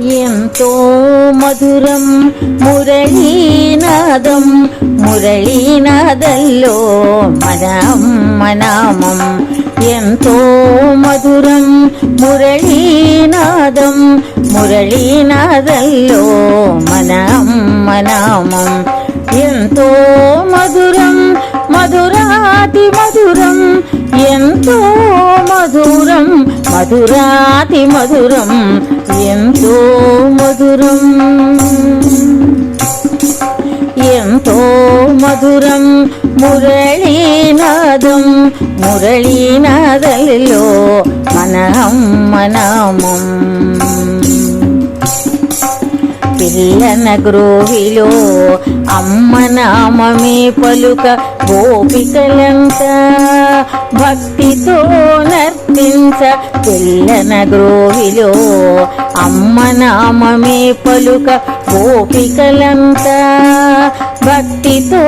ఎంతో మధురం మురళీనాదం మురళీనాదల్లో మన అమ్మ ఎంతో మధురం మురళీనాదం మురళీనాదల్లో మన అమ్మ ఎంతో మధురం మధురాతి మధురం ఎంతో మధురం మధురాతి మధురం. ఎంతో మధురం. ఎంతో మధురం మురళీనాదం. మురళీనాదల్లో మన మనమం నామం పిల్లన గ్రోవిలో అమ్మ నామమే పలుక గోపికలంత భక్తితో నర్తించ పిల్లన గ్రోవిలో అమ్మ నామమే పలుక గోపికలంత భక్తితో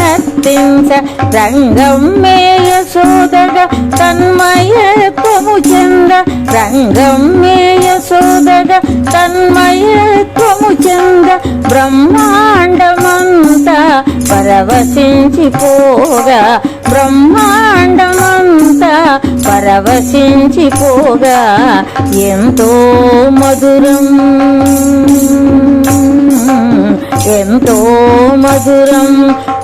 నర్తించ రంగం మేయ సోదగ తన్మయత్వము చెంద రంగం మేయ సోదగ తన్మయ పరవశించిపోగా బ్రహ్మాండమంతా పరవశించిపోగా ఎంతో మధురం ఎంతో మధురం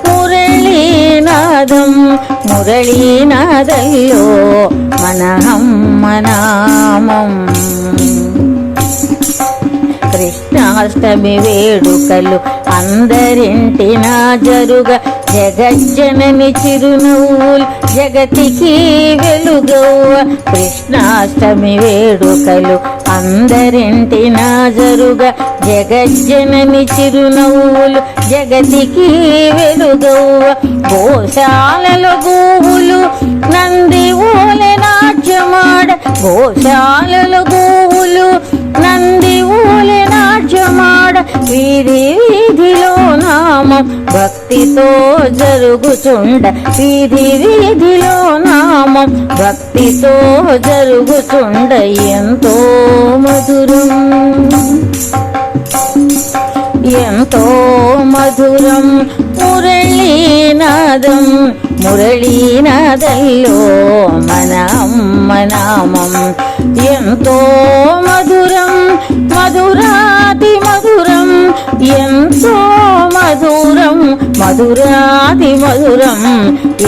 మురళీనాదం మురళీనాదల్లో మనహం మనామం కృష్ణ కృష్ణాష్టమి వేడుకలు అందరింటినా జరుగ. జగజ్జనని చిరునవ్వులు జగతికి వెలుగవ్వ కృష్ణాష్టమి వేడుకలు అందరింటినా జరుగ. జగజ్జనని చిరునవ్వులు జగతికి వెలుగవ్వ గోశాలలో గోవులు వీధి వీధిలో నామం భక్తితో జరుగుచుండ. వీధి వీధిలో నామం భక్తితో జరుగుచుండ. ఎంతో మధురం ఎంతో మధురం. మురళీనాదం మురళీనాదల్లో మన అమ్మ నామం. ఎంతో మధురం మధురాతి మధురం. ఎంతో మధురం మధురాతి మధురం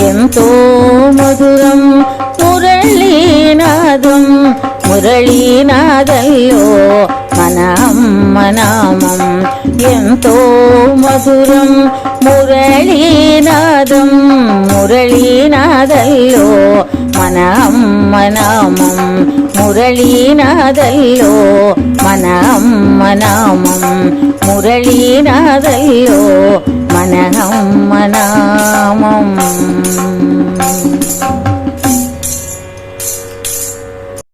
ఎంతో మధురం మురళీనాదం మురళీనాదల్లో మన అమ్మ నామం ఎంతో మధురం మురళీనాదం మురళీనాదల్లో మన అమ్మ నామం మురళీనాథయ్యో మనహమ్మ నామం